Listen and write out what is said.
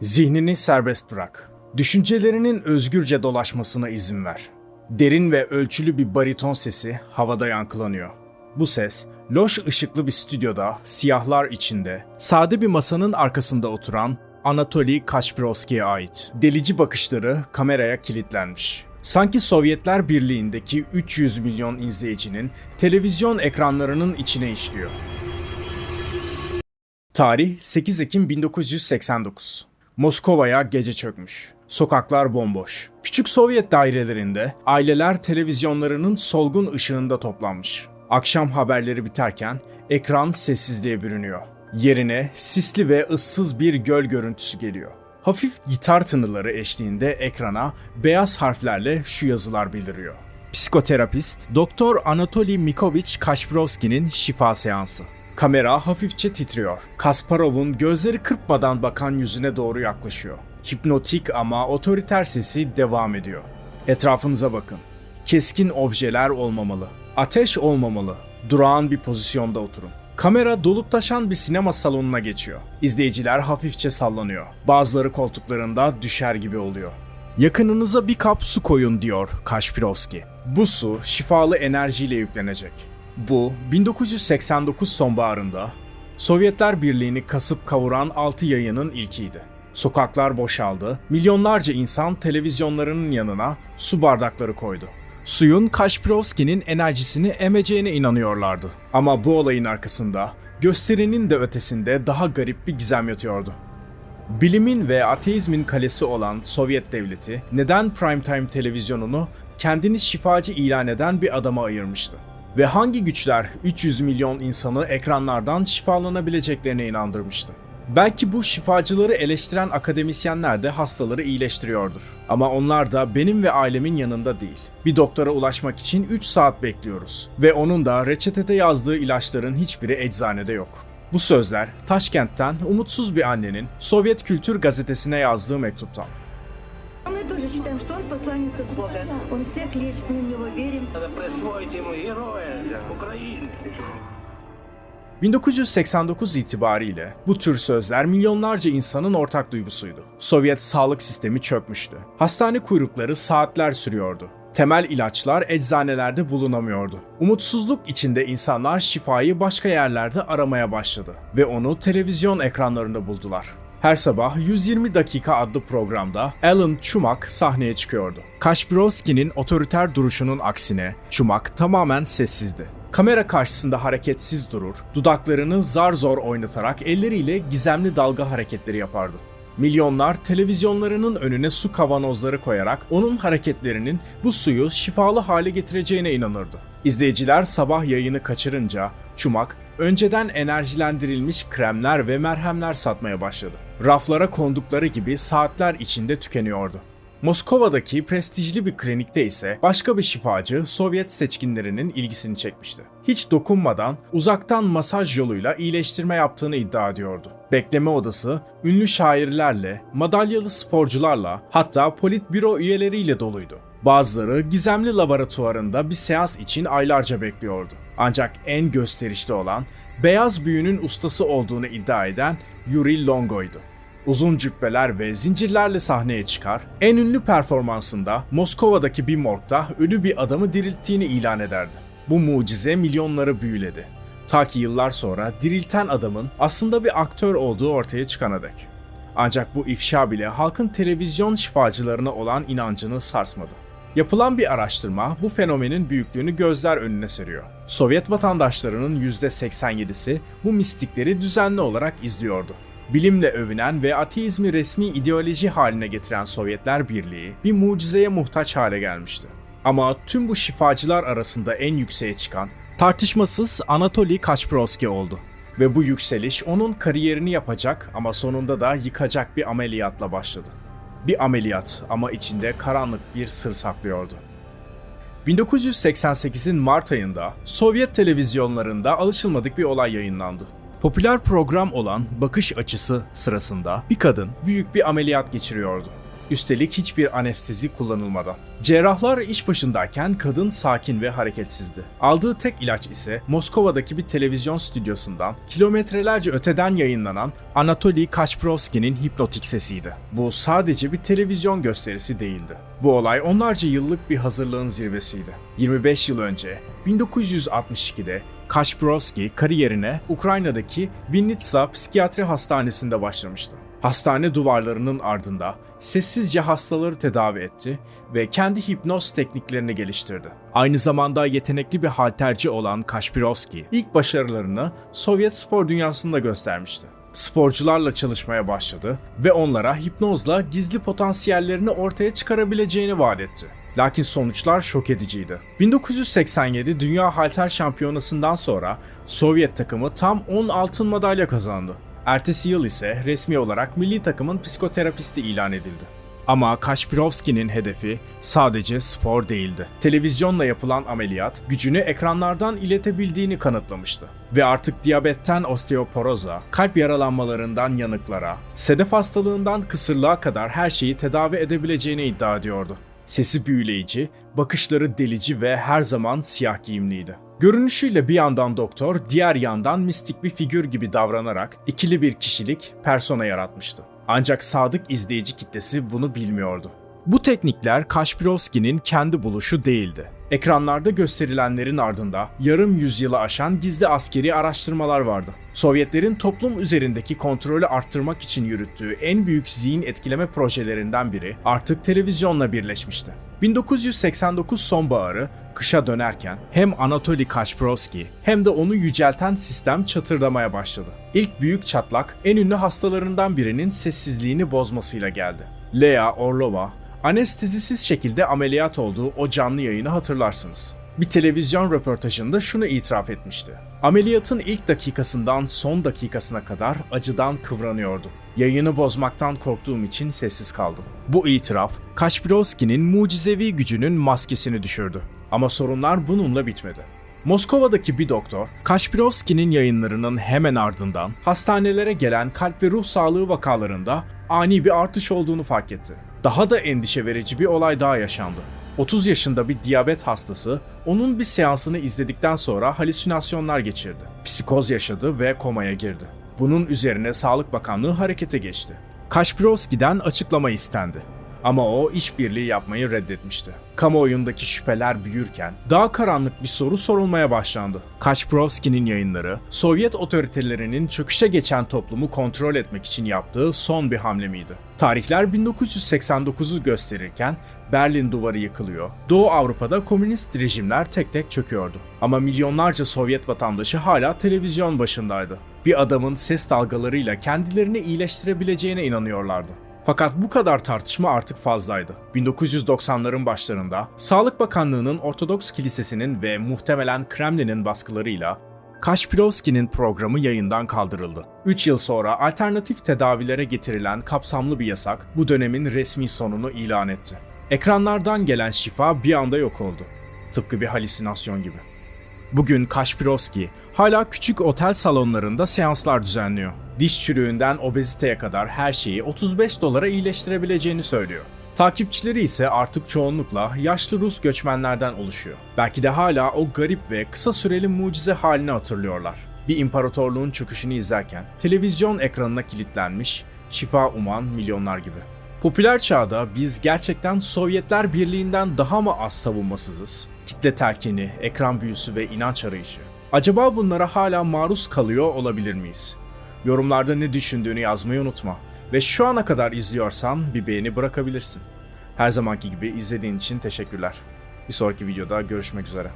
Zihnini serbest bırak. Düşüncelerinin özgürce dolaşmasına izin ver. Derin ve ölçülü bir bariton sesi havada yankılanıyor. Bu ses, loş ışıklı bir stüdyoda, siyahlar içinde, sade bir masanın arkasında oturan Anatoly Kashpirovski'ye ait. Delici bakışları kameraya kilitlenmiş. Sanki Sovyetler Birliği'ndeki 300 milyon izleyicinin televizyon ekranlarının içine işliyor. Tarih 8 Ekim 1989. Moskova'ya gece çökmüş. Sokaklar bomboş. Küçük Sovyet dairelerinde aileler televizyonlarının solgun ışığında toplanmış. Akşam haberleri biterken ekran sessizliğe bürünüyor. Yerine sisli ve ıssız bir göl görüntüsü geliyor. Hafif gitar tınıları eşliğinde ekrana beyaz harflerle şu yazılar bildiriyor. Psikoterapist Doktor Anatoly Mikovich Kashpirovski'nin şifa seansı. Kamera hafifçe titriyor. Kasparov'un gözleri kırpmadan bakan yüzüne doğru yaklaşıyor. Hipnotik ama otoriter sesi devam ediyor. Etrafınıza bakın. Keskin objeler olmamalı. Ateş olmamalı. Durağan bir pozisyonda oturun. Kamera dolup taşan bir sinema salonuna geçiyor. İzleyiciler hafifçe sallanıyor. Bazıları koltuklarında düşer gibi oluyor. Yakınınıza bir kap su koyun diyor Kashpirovski. Bu su şifalı enerjiyle yüklenecek. Bu 1989 sonbaharında Sovyetler Birliği'ni kasıp kavuran 6 yayının ilkiydi. Sokaklar boşaldı, milyonlarca insan televizyonlarının yanına su bardakları koydu. Suyun Kashpirovski'nin enerjisini emeceğine inanıyorlardı. Ama bu olayın arkasında, gösterinin de ötesinde daha garip bir gizem yatıyordu. Bilimin ve ateizmin kalesi olan Sovyet devleti neden primetime televizyonunu kendini şifacı ilan eden bir adama ayırmıştı? Ve hangi güçler 300 milyon insanı ekranlardan şifalanabileceklerine inandırmıştı? Belki bu şifacıları eleştiren akademisyenler de hastaları iyileştiriyordur. Ama onlar da benim ve ailemin yanında değil. Bir doktora ulaşmak için 3 saat bekliyoruz. Ve onun da reçetede yazdığı ilaçların hiçbiri eczanede yok. Bu sözler Taşkent'ten umutsuz bir annenin Sovyet Kültür Gazetesi'ne yazdığı mektuptan. Мы тоже считаем, что он посланец от Бога. Он всех лечит, мы в него верим. Надо присвоить ему героя Украины. 1989 itibariyle bu tür sözler milyonlarca insanın ortak duygusuydu. Sovyet sağlık sistemi çökmüştü. Hastane kuyrukları saatler sürüyordu. Temel ilaçlar eczanelerde bulunamıyordu. Umutsuzluk içinde insanlar şifayı başka yerlerde aramaya başladı ve onu televizyon ekranlarında buldular. Her sabah 120 dakika adlı programda Alan Chumak sahneye çıkıyordu. Kashpirovski'nin otoriter duruşunun aksine Chumak tamamen sessizdi. Kamera karşısında hareketsiz durur, dudaklarını zar zor oynatarak elleriyle gizemli dalga hareketleri yapardı. Milyonlar televizyonlarının önüne su kavanozları koyarak onun hareketlerinin bu suyu şifalı hale getireceğine inanırdı. İzleyiciler sabah yayını kaçırınca Çumak önceden enerjilendirilmiş kremler ve merhemler satmaya başladı. Raflara kondukları gibi saatler içinde tükeniyordu. Moskova'daki prestijli bir klinikte ise başka bir şifacı Sovyet seçkinlerinin ilgisini çekmişti. Hiç dokunmadan uzaktan masaj yoluyla iyileştirme yaptığını iddia ediyordu. Bekleme odası ünlü şairlerle, madalyalı sporcularla hatta politbüro üyeleriyle doluydu. Bazıları gizemli laboratuvarında bir seans için aylarca bekliyordu. Ancak en gösterişli olan beyaz büyünün ustası olduğunu iddia eden Yuri Longo'ydu. Uzun cübbeler ve zincirlerle sahneye çıkar, en ünlü performansında Moskova'daki bir morgda ölü bir adamı dirilttiğini ilan ederdi. Bu mucize milyonları büyüledi. Ta ki yıllar sonra dirilten adamın aslında bir aktör olduğu ortaya çıkana dek. Ancak bu ifşa bile halkın televizyon şifacılarına olan inancını sarsmadı. Yapılan bir araştırma bu fenomenin büyüklüğünü gözler önüne seriyor. Sovyet vatandaşlarının %87'si bu mistikleri düzenli olarak izliyordu. Bilimle övünen ve ateizmi resmi ideoloji haline getiren Sovyetler Birliği bir mucizeye muhtaç hale gelmişti. Ama tüm bu şifacılar arasında en yükseğe çıkan tartışmasız Anatoly Kashpirovski oldu. Ve bu yükseliş onun kariyerini yapacak ama sonunda da yıkacak bir ameliyatla başladı. Bir ameliyat ama içinde karanlık bir sır saklıyordu. 1988'in Mart ayında Sovyet televizyonlarında alışılmadık bir olay yayınlandı. Popüler program olan Bakış Açısı sırasında bir kadın büyük bir ameliyat geçiriyordu. Üstelik hiçbir anestezi kullanılmadan. Cerrahlar iş başındayken kadın sakin ve hareketsizdi. Aldığı tek ilaç ise Moskova'daki bir televizyon stüdyosundan kilometrelerce öteden yayınlanan Anatoly Kashpirovski'nin hipnotik sesiydi. Bu sadece bir televizyon gösterisi değildi. Bu olay onlarca yıllık bir hazırlığın zirvesiydi. 25 yıl önce 1962'de Kashpirovski kariyerine Ukrayna'daki Vinnitsa Psikiyatri Hastanesi'nde başlamıştı. Hastane duvarlarının ardında sessizce hastaları tedavi etti ve kendi hipnoz tekniklerini geliştirdi. Aynı zamanda yetenekli bir halterci olan Kashpirovski ilk başarılarını Sovyet spor dünyasında göstermişti. Sporcularla çalışmaya başladı ve onlara hipnozla gizli potansiyellerini ortaya çıkarabileceğini vaat etti. Lakin sonuçlar şok ediciydi. 1987 Dünya Halter Şampiyonası'ndan sonra Sovyet takımı tam 10 altın madalya kazandı. Ertesi yıl ise resmi olarak milli takımın psikoterapisti ilan edildi. Ama Kashpirovski'nin hedefi sadece spor değildi. Televizyonla yapılan ameliyat gücünü ekranlardan iletebildiğini kanıtlamıştı. Ve artık diyabetten osteoporoza, kalp yaralanmalarından yanıklara, sedef hastalığından kısırlığa kadar her şeyi tedavi edebileceğini iddia ediyordu. Sesi büyüleyici, bakışları delici ve her zaman siyah giyimliydi. Görünüşüyle bir yandan doktor, diğer yandan mistik bir figür gibi davranarak ikili bir kişilik, persona yaratmıştı. Ancak sadık izleyici kitlesi bunu bilmiyordu. Bu teknikler Kashpirovski'nin kendi buluşu değildi. Ekranlarda gösterilenlerin ardında yarım yüzyılı aşan gizli askeri araştırmalar vardı. Sovyetlerin toplum üzerindeki kontrolü arttırmak için yürüttüğü en büyük zihin etkileme projelerinden biri artık televizyonla birleşmişti. 1989 sonbaharı kışa dönerken hem Anatoly Kashpirovski hem de onu yücelten sistem çatırdamaya başladı. İlk büyük çatlak en ünlü hastalarından birinin sessizliğini bozmasıyla geldi. Lea Orlova, anestezisiz şekilde ameliyat olduğu o canlı yayını hatırlarsınız. Bir televizyon röportajında şunu itiraf etmişti. Ameliyatın ilk dakikasından son dakikasına kadar acıdan kıvranıyordum. Yayını bozmaktan korktuğum için sessiz kaldım. Bu itiraf, Kashpirovski'nin mucizevi gücünün maskesini düşürdü. Ama sorunlar bununla bitmedi. Moskova'daki bir doktor, Kashpirovski'nin yayınlarının hemen ardından hastanelere gelen kalp ve ruh sağlığı vakalarında ani bir artış olduğunu fark etti. Daha da endişe verici bir olay daha yaşandı. 30 yaşında bir diyabet hastası onun bir seansını izledikten sonra halüsinasyonlar geçirdi. Psikoz yaşadı ve komaya girdi. Bunun üzerine Sağlık Bakanlığı harekete geçti. Kashpirovski'den açıklama istendi. Ama o işbirliği yapmayı reddetmişti. Kamuoyundaki şüpheler büyürken daha karanlık bir soru sorulmaya başlandı. Kashpirovski'nin yayınları, Sovyet otoritelerinin çöküşe geçen toplumu kontrol etmek için yaptığı son bir hamle miydi? Tarihler 1989'u gösterirken Berlin duvarı yıkılıyor. Doğu Avrupa'da komünist rejimler tek tek çöküyordu. Ama milyonlarca Sovyet vatandaşı hala televizyon başındaydı. Bir adamın ses dalgalarıyla kendilerini iyileştirebileceğine inanıyorlardı. Fakat bu kadar tartışma artık fazlaydı. 1990'ların başlarında Sağlık Bakanlığı'nın Ortodoks Kilisesi'nin ve muhtemelen Kremlin'in baskılarıyla Kashpirovski'nin programı yayından kaldırıldı. 3 yıl sonra alternatif tedavilere getirilen kapsamlı bir yasak bu dönemin resmi sonunu ilan etti. Ekranlardan gelen şifa bir anda yok oldu. Tıpkı bir halüsinasyon gibi. Bugün Kashpirovski hala küçük otel salonlarında seanslar düzenliyor. Diş çürüğünden obeziteye kadar her şeyi 35 dolara iyileştirebileceğini söylüyor. Takipçileri ise artık çoğunlukla yaşlı Rus göçmenlerden oluşuyor. Belki de hala o garip ve kısa süreli mucize halini hatırlıyorlar. Bir imparatorluğun çöküşünü izlerken televizyon ekranına kilitlenmiş, şifa uman milyonlar gibi. Popüler çağda biz gerçekten Sovyetler Birliği'nden daha mı az savunmasızız? Kitle telkini, ekran büyüsü ve inanç arayışı. Acaba bunlara hala maruz kalıyor olabilir miyiz? Yorumlarda ne düşündüğünü yazmayı unutma. Ve şu ana kadar izliyorsan bir beğeni bırakabilirsin. Her zamanki gibi izlediğin için teşekkürler. Bir sonraki videoda görüşmek üzere.